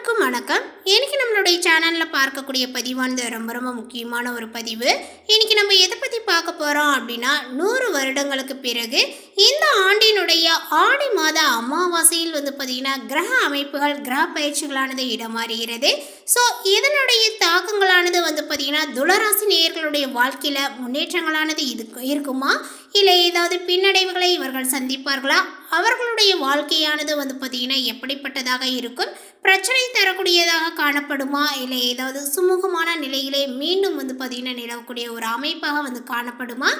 அனைவருக்கும் வணக்கம். இன்னைக்கு நம்மளுடைய சேனலில் பார்க்கக்கூடிய பதிவானது ரொம்ப ரொம்ப முக்கியமான ஒரு பதிவு. இன்னைக்கு நம்ம எதை பற்றி பார்க்க போகிறோம் அப்படின்னா நூறு வருடங்களுக்கு பிறகு இந்த ஆண்டினுடைய ஆடி மாத அமாவாசையில் வந்து பார்த்திங்கன்னா கிரக அமைப்புகள் கிரக பயிற்சிகளானது இடமாறுகிறது. ஸோ இதனுடைய தாக்கங்களானது வந்து பார்த்திங்கன்னா துளராசி நேயர்களுடைய வாழ்க்கையில் முன்னேற்றங்களானது இது இருக்குமா? இல்லை ஏதாவது பின்னடைவுகளை இவர்கள் சந்திப்பார்களா? அவர்களுடைய வாழ்க்கையானது வந்து பார்த்திங்கன்னா எப்படிப்பட்டதாக இருக்கும்? பிரச்சனை தரக்கூடியதாக காணப்படுமா? இல்லை ஏதாவது சுமூகமான நிலையிலே மீண்டும் வந்து பார்த்திங்கன்னா நிலவக்கூடிய ஒரு அமைப்பாக வந்து காணப்படுமா?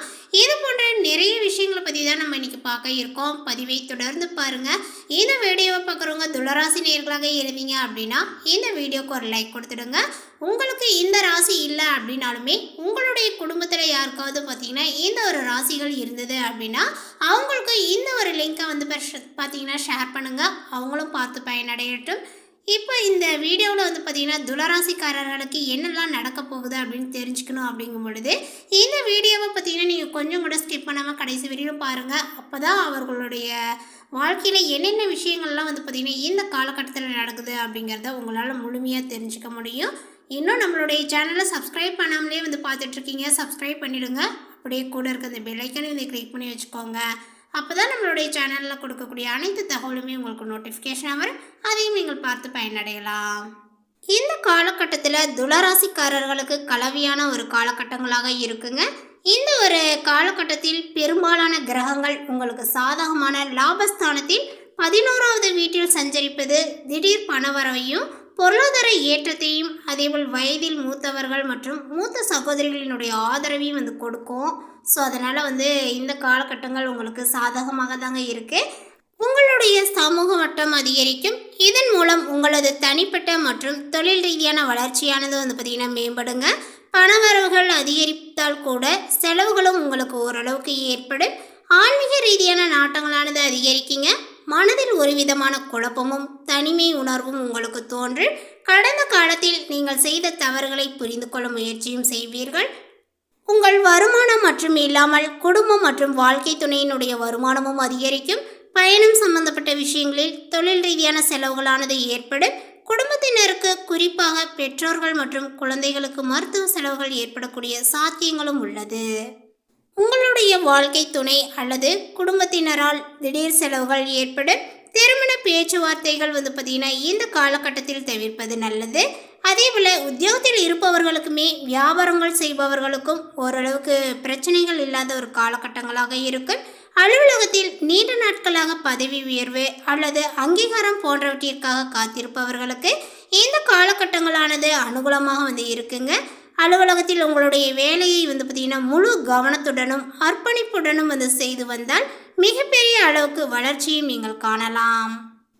இது போன்ற விஷயங்களை பற்றி தான் நம்ம இன்னைக்கு பார்க்க இருக்கோம். பதிவை தொடர்ந்து பாருங்கள் இந்த வீடியோவை பார்க்குறவங்க துளராசி நேர்களாக இருந்தீங்க அப்படின்னா இந்த வீடியோக்கு ஒரு லைக் கொடுத்துடுங்க. உங்களுக்கு இந்த ராசி இல்லை அப்படின்னாலுமே உங்களுடைய குடும்பத்தில் யாருக்காவது பார்த்தீங்கன்னா இந்த ஒரு ராசிகள் இருந்தது அப்படின்னா அவங்களுக்கு இந்த ஒரு லிங்கை வந்து பர்ஷ- பார்த்தீங்கன்னா ஷேர் பண்ணுங்கள் அவங்களும் பார்த்து பயனடையட்டும். இப்போ இந்த வீடியோவில் வந்து பார்த்தீங்கன்னா துளராசிக்காரர்களுக்கு என்னெல்லாம் நடக்க போகுது அப்படின்னு தெரிஞ்சுக்கணும் அப்படிங்கும் பொழுது இந்த வீடியோவை பார்த்தீங்கன்னா நீங்கள் கொஞ்சம் கூட ஸ்கிப் பண்ணாமல் கடைசி வரையிலும் பாருங்கள். அப்போ தான் அவர்களுடைய வாழ்க்கையில் என்னென்ன விஷயங்கள்லாம் வந்து பார்த்திங்கன்னா இந்த காலகட்டத்தில் நடக்குது அப்படிங்கிறத உங்களால் முழுமையாக தெரிஞ்சுக்க முடியும். இன்னும் நம்மளுடைய சேனலை சப்ஸ்கிரைப் பண்ணாமலே வந்து பார்த்துட்ருக்கீங்க சப்ஸ்கிரைப் பண்ணிவிடுங்க அப்படியே கூட இருக்க அந்த பெல்லைக்கனை வந்து கிளிக் பண்ணி வச்சுக்கோங்க. அப்போ தான் நம்மளுடைய சேனலில் கொடுக்கக்கூடிய அனைத்து தகவலுமே உங்களுக்கு நோட்டிஃபிகேஷன் வரும். அதையும் நீங்கள் பார்த்து பயனடையலாம். இந்த காலகட்டத்தில் துளராசிக்காரர்களுக்கு கலவையான ஒரு காலகட்டங்களாக இருக்குங்க. இந்த ஒரு காலகட்டத்தில் பெரும்பாலான கிரகங்கள் உங்களுக்கு சாதகமான லாபஸ்தானத்தில் பதினோராவது வீட்டில் சஞ்சரிப்பது திடீர் பணவரவையும் பொருளாதார ஏற்றத்தையும் அதேபோல் வயதில் மூத்தவர்கள் மற்றும் மூத்த சகோதரிகளினுடைய ஆதரவையும் வந்து கொடுக்கும். ஸோ அதனால் வந்து இந்த காலகட்டங்கள் உங்களுக்கு சாதகமாக தாங்க இருக்குது உங்களுடைய சமூக வட்டம் அதிகரிக்கும். இதன் மூலம் உங்களது தனிப்பட்ட மற்றும் தொழில் ரீதியான வளர்ச்சியானது வந்து பார்த்திங்கன்னா மேம்படுங்க. பணவரவுகள் அதிகரித்தால் கூட செலவுகளும் உங்களுக்கு ஓரளவுக்கு ஏற்படும். ஆன்மீக ரீதியான நாட்டங்களானது அதிகரிக்குங்க. மனதில் ஒரு விதமான குழப்பமும் தனிமை உணர்வும் உங்களுக்கு தோன்றும் கடந்த காலத்தில் நீங்கள் செய்த தவறுகளை புரிந்து கொள்ள முயற்சியும் செய்வீர்கள். உங்கள் வருமானம் மற்றும் இல்லாமல் குடும்பம் மற்றும் வாழ்க்கை துணையினுடைய வருமானமும் அதிகரிக்கும். பயணம் சம்பந்தப்பட்ட விஷயங்களில் தொழில் ரீதியான செலவுகளானது ஏற்படும். குடும்பத்தினருக்கு குறிப்பாக பெற்றோர்கள் மற்றும் குழந்தைகளுக்கு மருத்துவ செலவுகள் ஏற்படக்கூடிய சாத்தியங்களும் உள்ளது. உங்களுடைய வாழ்க்கை துணை அல்லது குடும்பத்தினரால் திடீர் செலவுகள் ஏற்படும். திருமண பேச்சுவார்த்தைகள் வந்து பார்த்தீங்கன்னா இந்த காலகட்டத்தில் தவிர்ப்பது நல்லது. அதே போல் உத்தியோகத்தில் இருப்பவர்களுக்குமே வியாபாரங்கள் செய்பவர்களுக்கும் ஓரளவுக்கு பிரச்சனைகள் இல்லாத ஒரு காலகட்டங்களாக இருக்கும் அலுவலகத்தில் நீண்ட நாட்களாக பதவி உயர்வு அல்லது அங்கீகாரம் போன்றவற்றிற்காக காத்திருப்பவர்களுக்கு இந்த காலகட்டங்களானது அனுகூலமாக வந்து இருக்குங்க. அலுவலகத்தில் உங்களுடைய வேலையை வந்து பார்த்திங்கன்னா முழு கவனத்துடனும் அர்ப்பணிப்புடனும் வந்து செய்து வந்தால் மிகப்பெரிய அளவுக்கு வளர்ச்சியும் நீங்கள் காணலாம்.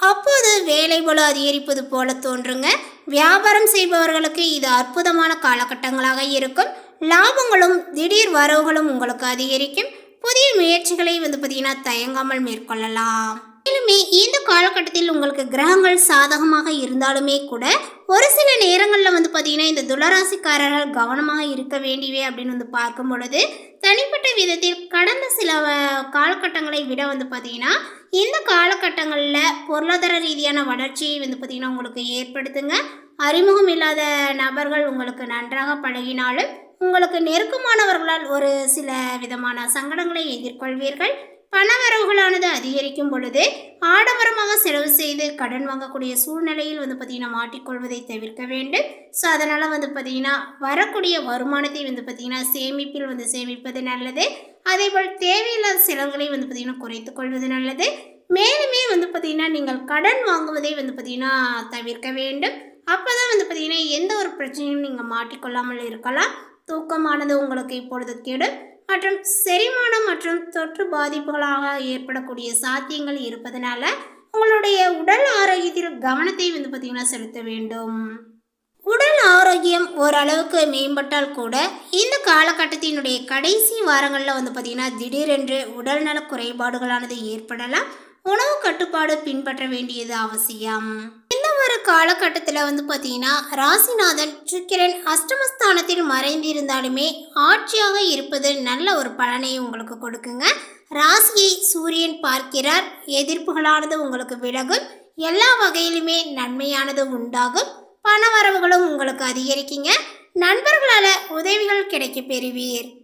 அப்போது வேலை போல அதிகரிப்பது போல தோன்றுங்க. வியாபாரம் செய்பவர்களுக்கு இது அற்புதமான காலகட்டங்களாக இருக்கும். லாபங்களும் திடீர் வரவுகளும் உங்களுக்கு அதிகரிக்கும். புதிய முயற்சிகளை வந்து பார்த்தீங்கன்னா தயங்காமல் மேற்கொள்ளலாம். மேலுமே இந்த காலகட்டத்தில் உங்களுக்கு கிரகங்கள் சாதகமாக இருந்தாலுமே கூட ஒரு சில நேரங்களில் வந்து பார்த்தீங்கன்னா இந்த துளராசிக்காரர்கள் கவனமாக இருக்க வேண்டியவே அப்படின்னு வந்து பார்க்கும் பொழுது தனிப்பட்ட விதத்தில் கடந்த சில காலகட்டங்களை விட வந்து பார்த்தீங்கன்னா இந்த காலகட்டங்களில் பொருளாதார ரீதியான வளர்ச்சியை வந்து பார்த்தீங்கன்னா உங்களுக்கு ஏற்படுத்துங்க. அறிமுகம் இல்லாத நபர்கள் உங்களுக்கு நன்றாக பழகினாலும் உங்களுக்கு நெருக்கமானவர்களால் ஒரு சில விதமான சங்கடங்களை எதிர்கொள்வீர்கள். பணவரவுகளானது அதிகரிக்கும் பொழுது ஆடம்பரமாக செலவு செய்து கடன் வாங்கக்கூடிய சூழ்நிலையில் வந்து பார்த்திங்கன்னா மாட்டிக்கொள்வதை தவிர்க்க வேண்டும். ஸோ அதனால் வந்து பார்த்திங்கன்னா வரக்கூடிய வருமானத்தை வந்து பார்த்திங்கன்னா சேமிப்பில் வந்து சேமிப்பது நல்லது. அதேபோல் தேவையில்லாத செலவுகளை வந்து பார்த்திங்கன்னா குறைத்து கொள்வது நல்லது. மேலுமே வந்து பார்த்திங்கன்னா நீங்கள் கடன் வாங்குவதை வந்து பார்த்திங்கன்னா தவிர்க்க வேண்டும். அப்போ தான் வந்து பார்த்திங்கன்னா எந்த ஒரு பிரச்சனையும் நீங்கள் மாட்டிக்கொள்ளாமல் இருக்கலாம். தூக்கமானது உங்களுக்கு இப்பொழுது கேடு மற்றும் செரிமானம் மற்றும் தொற்று பாதிப்புகளாக ஏற்படக்கூடிய சாத்தியங்கள் இருப்பதனால உங்களுடைய உடல் ஆரோக்கியத்தில் கவனத்தை வந்து பார்த்திங்கன்னா செலுத்த வேண்டும். உடல் ஆரோக்கியம் ஓரளவுக்கு மேம்பட்டால் கூட இந்த காலகட்டத்தினுடைய கடைசி வாரங்களில் வந்து பார்த்திங்கன்னா திடீரென்று உடல்நல குறைபாடுகளானது ஏற்படலாம். உணவு கட்டுப்பாடு பின்பற்ற வேண்டியது அவசியம். வர காலகட்டத்தில் வந்து பார்த்தீங்கன்னா ராசிநாதன் சுக்கிரன் அஷ்டமஸ்தானத்தில் மறைந்திருந்தாலுமே ஆட்சியாக இருப்பது நல்ல ஒரு பலனை உங்களுக்கு கொடுக்குங்க. ராசியை சூரியன் பார்க்கிறார். எதிர்ப்புகளானது உங்களுக்கு விலகும். எல்லா வகையிலுமே நன்மையானது உண்டாகும். பண வரவுகளும் உங்களுக்கு அதிகரிக்குங்க. நண்பர்களால் உதவிகள் கிடைக்கப் பெறுவீர்.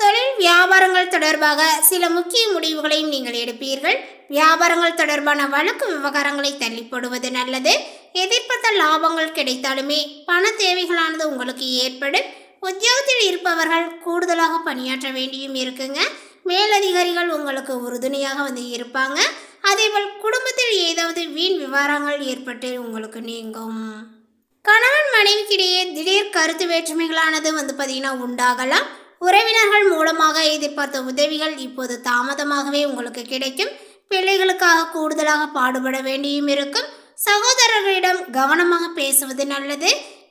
தொழில் வியாபாரங்கள் தொடர்பாக சில முக்கிய முடிவுகளையும் நீங்கள் எடுப்பீர்கள். வியாபாரங்கள் தொடர்பான வழக்கு விவகாரங்களை தள்ளி போடுவது நல்லது. எதிர்பார்த்த லாபங்கள் கிடைத்தாலுமே பண தேவைகளானது உங்களுக்கு ஏற்படும். உத்தியோகத்தில் இருப்பவர்கள் கூடுதலாக பணியாற்ற வேண்டியும் இருக்குங்க. மேலதிகாரிகள் உங்களுக்கு உறுதுணையாக வந்து இருப்பாங்க. அதேபோல் குடும்பத்தில் ஏதாவது வீண் விவகாரங்கள் ஏற்பட்டு உங்களுக்கு நீங்கும். கணவன் மனைவிக்கிடையே திடீர் கருத்து வேற்றுமைகளானது வந்து பார்த்தீங்கன்னா உண்டாகலாம். உறவினர்கள் மூலமாக எதிர்பார்த்த உதவிகள் இப்போது தாமதமாகவே உங்களுக்கு கிடைக்கும். பிள்ளைகளுக்காக கூடுதலாக பாடுபட வேண்டியும் இருக்கும். சகோதரர்களிடம் கவனமாக பேசுவது நல்லது.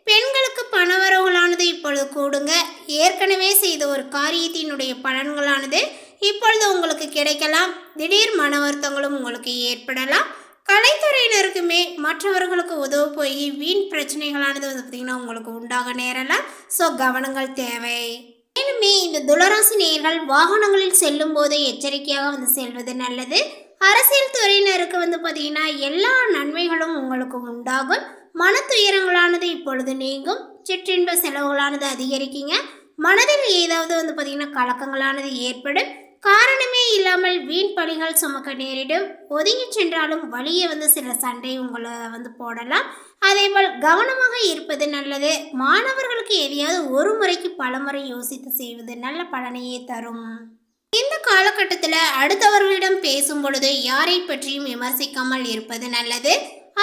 பெண்களுக்கு பணவரவுகளானது இப்பொழுது கூடுங்க. ஏற்கனவே செய்த ஒரு காரியத்தினுடைய பலன்களானது இப்பொழுது உங்களுக்கு கிடைக்கலாம். திடீர் மன வருத்தங்களும் உங்களுக்கு ஏற்படலாம். கலைத்துறையினருக்குமே மற்றவர்களுக்கு உதவ போய் வீண் பிரச்சனைகளானது வந்து பார்த்திங்கன்னா உங்களுக்கு உண்டாக நேரலாம். ஸோ கவனங்கள் தேவை. மேலுமே இந்த துளராசி நேயர்கள் வாகனங்களில் செல்லும் போது எச்சரிக்கையாக வந்து செல்வது நல்லது. அரசியல் துறையினருக்கு வந்து பார்த்தீங்கன்னா எல்லா நன்மைகளும் உங்களுக்கு உண்டாகும். மன துயரங்களானது இப்பொழுது நீங்கும். சிற்றின்ப செலவுகளானது அதிகரிக்குங்க. மனதில் ஏதாவது வந்து பார்த்தீங்கன்னா கலக்கங்களானது ஏற்படும். காரணமே இல்லாமல் வீண் பழிகள் சுமக்க நேரிடும் ஒதுங்கி சென்றாலும் வழியே வந்து சில சண்டை உங்களை வந்து போடலாம். அதேபோல் கவனமாக இருப்பது நல்லது. மாணவர்களுக்கு எதையாவது ஒரு முறைக்கு பலமுறை யோசித்து செய்வது நல்ல பலனையே தரும். இந்த காலகட்டத்தில் அடுத்தவர்களிடம் பேசும் பொழுது யாரை பற்றியும் விமர்சிக்காமல் இருப்பது நல்லது.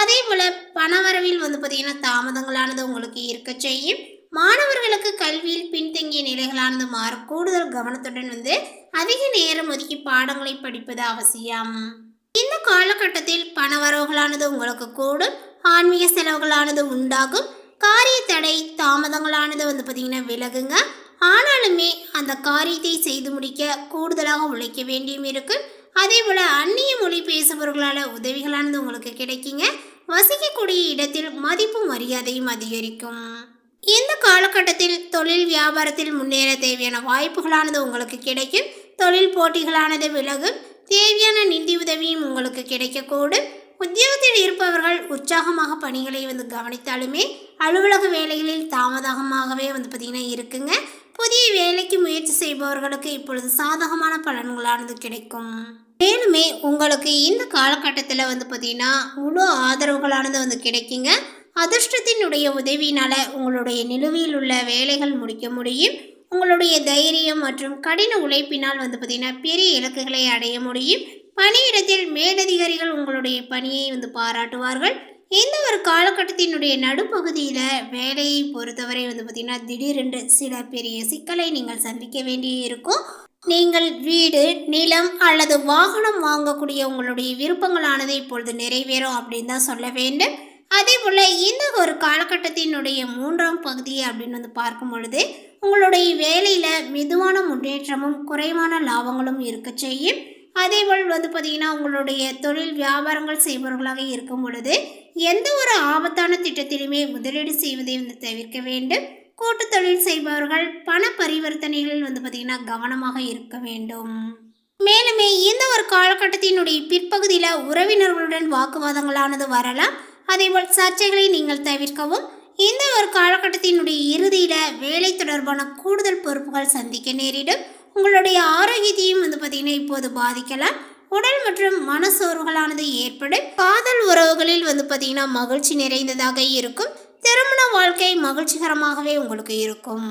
அதே போல் பணவரவில் வந்து பார்த்தீங்கன்னா தாமதங்களானது உங்களுக்கு இருக்க செய்யும். மாணவர்களுக்கு கல்வியில் பின்தங்கிய நிலைகளானது மாற கூடுதல் கவனத்துடன் வந்து அதிக நேரம் ஒதுக்கி பாடங்களை படிப்பது அவசியம். இந்த காலகட்டத்தில் பணவரவுகளானது உங்களுக்கு கூடும். ஆன்மீக செலவுகளானது உண்டாகும். காரிய தடை தாமதங்களானது வந்து பார்த்தீங்கன்னா விலகுங்க. ஆனாலுமே அந்த காரியத்தை செய்து முடிக்க கூடுதலாக உழைக்க வேண்டியும் இருக்கும் அதே போல் அந்நிய மொழி பேசுபவர்களால் உதவிகளானது உங்களுக்கு கிடைக்குங்க. வசிக்கக்கூடிய இடத்தில் மதிப்பு மரியாதையும் அதிகரிக்கும். இந்த காலகட்டத்தில் தொழில் வியாபாரத்தில் முன்னேற தேவையான வாய்ப்புகளானது உங்களுக்கு கிடைக்கும். தொழில் போட்டிகளானது விலகும். தேவையான நிதி உதவியும் உங்களுக்கு கிடைக்கக்கூடும். உத்தியோகத்தில் இருப்பவர்கள் உற்சாகமாக பணிகளை வந்து கவனித்தாலுமே அலுவலக வேலைகளில் தாமதமாகவே வந்து பார்த்திங்கன்னா இருக்குங்க. புதிய வேலைக்கு முயற்சி செய்பவர்களுக்கு இப்பொழுது சாதகமான பலன்களானது கிடைக்கும். மேலுமே உங்களுக்கு இந்த காலகட்டத்தில் வந்து பார்த்திங்கன்னா முழு ஆதரவுகளானது வந்து கிடைக்குங்க. அதிர்ஷ்டத்தினுடைய உதவியினால் உங்களுடைய நிலுவையில் உள்ள வேலைகள் முடிக்க முடியும். உங்களுடைய தைரியம் மற்றும் கடின உழைப்பினால் வந்து பார்த்திங்கன்னா பெரிய இலக்குகளை அடைய முடியும். பணியிடத்தில் மேலதிகாரிகள் உங்களுடைய பணியை வந்து பாராட்டுவார்கள். இந்த ஒரு காலகட்டத்தினுடைய நடுப்பகுதியில் வேலையை பொறுத்தவரை வந்து பார்த்திங்கன்னா திடீரென்று சில பெரிய சிக்கலை நீங்கள் சந்திக்க வேண்டி இருக்கும் நீங்கள் வீடு நிலம் அல்லது வாகனம் வாங்கக்கூடிய உங்களுடைய விருப்பங்களானது இப்பொழுது நிறைவேறும் அப்படின்னு தான் சொல்ல வேண்டும். அதே போல் இந்த ஒரு காலகட்டத்தினுடைய மூன்றாம் பகுதி அப்படின்னு வந்து பார்க்கும் பொழுது உங்களுடைய வேலையில் மெதுவான முன்னேற்றமும் குறைவான லாபங்களும் இருக்க செய்யும். அதேபோல் வந்து பார்த்திங்கன்னா உங்களுடைய தொழில் வியாபாரங்கள் செய்பவர்களாக இருக்கும் பொழுது எந்த ஒரு ஆபத்தான திட்டத்திலுமே முதலீடு செய்வதை வந்து தவிர்க்க வேண்டும். கூட்டு தொழில் செய்பவர்கள் பண பரிவர்த்தனைகளில் வந்து பார்த்திங்கன்னா கவனமாக இருக்க வேண்டும். மேலுமே இந்த ஒரு காலகட்டத்தினுடைய பிற்பகுதியில் உறவினர்களுடன் வாக்குவாதங்களானது வரலாம். அதேபோல் சர்ச்சைகளை நீங்கள் தவிர்க்கவும் இந்த ஒரு காலகட்டத்தினுடைய இறுதியில் வேலை தொடர்பான கூடுதல் பொறுப்புகள் சந்திக்க நேரிடும். உங்களுடைய ஆரோக்கியத்தையும் வந்து பார்த்திங்கன்னா இப்போது பாதிக்கலாம். உடல் மற்றும் மனசோர்வுகளானது ஏற்படும். காதல் உறவுகளில் வந்து பார்த்திங்கன்னா மகிழ்ச்சி நிறைந்ததாக இருக்கும். திருமண வாழ்க்கை மகிழ்ச்சிகரமாகவே உங்களுக்கு இருக்கும்.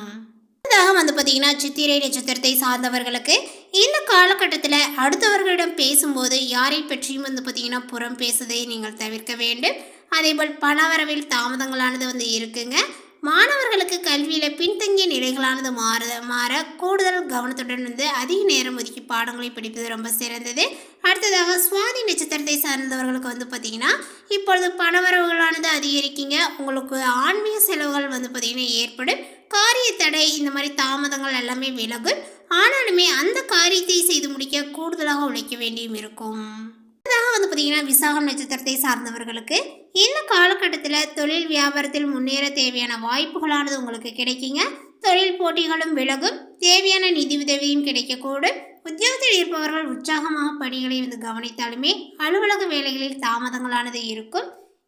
வந்து பார்த்தீங்கன்னா சித்திரை நட்சத்திரத்தை சார்ந்தவர்களுக்கு இந்த காலகட்டத்தில் அடுத்தவர்களிடம் பேசும்போது யாரை பற்றியும் வந்து பார்த்தீங்கன்னா புறம் பேசுவதை நீங்கள் தவிர்க்க வேண்டும். அதேபோல் பணவரவில் தாமதங்களானது வந்து இருக்குங்க. மாணவர்களுக்கு கல்வியில் பின்தங்கிய நிலைகளானது மாற மாற கூடுதல் கவனத்துடன் வந்து அதிக நேரம் ஒதுக்கி பாடங்களை படிப்பது ரொம்ப சிறந்தது. அடுத்ததாக சுவாதி நட்சத்திரத்தை சார்ந்தவர்களுக்கு வந்து பார்த்திங்கன்னா இப்பொழுது பணவரவுகளானது அதிகரிக்குங்க. உங்களுக்கு ஆன்மீக செலவுகள் வந்து பார்த்திங்கன்னா ஏற்படும். காரிய தடை இந்த மாதிரி தாமதங்கள் எல்லாமே விலகும். ஆனாலுமே அந்த காரியத்தை செய்து முடிக்க கூடுதலாக உழைக்க வேண்டியும் இருக்கும். அடுத்ததாக வந்து பார்த்தீங்கன்னா விசாகம் நட்சத்திரத்தை சார்ந்தவர்களுக்கு இந்த காலகட்டத்தில் தொழில் வியாபாரத்தில் முன்னேற தேவையான வாய்ப்புகளானது உங்களுக்கு கிடைக்குங்க. தொழில் போட்டிகளும் விலகும். தேவையான நிதி உதவியும் கிடைக்கக்கூடும். உத்தியோகத்தில் இருப்பவர்கள் உற்சாகமாக பணிகளை வந்து கவனித்தாலுமே அலுவலக வேலைகளில் தாமதங்களானது இருக்கும்.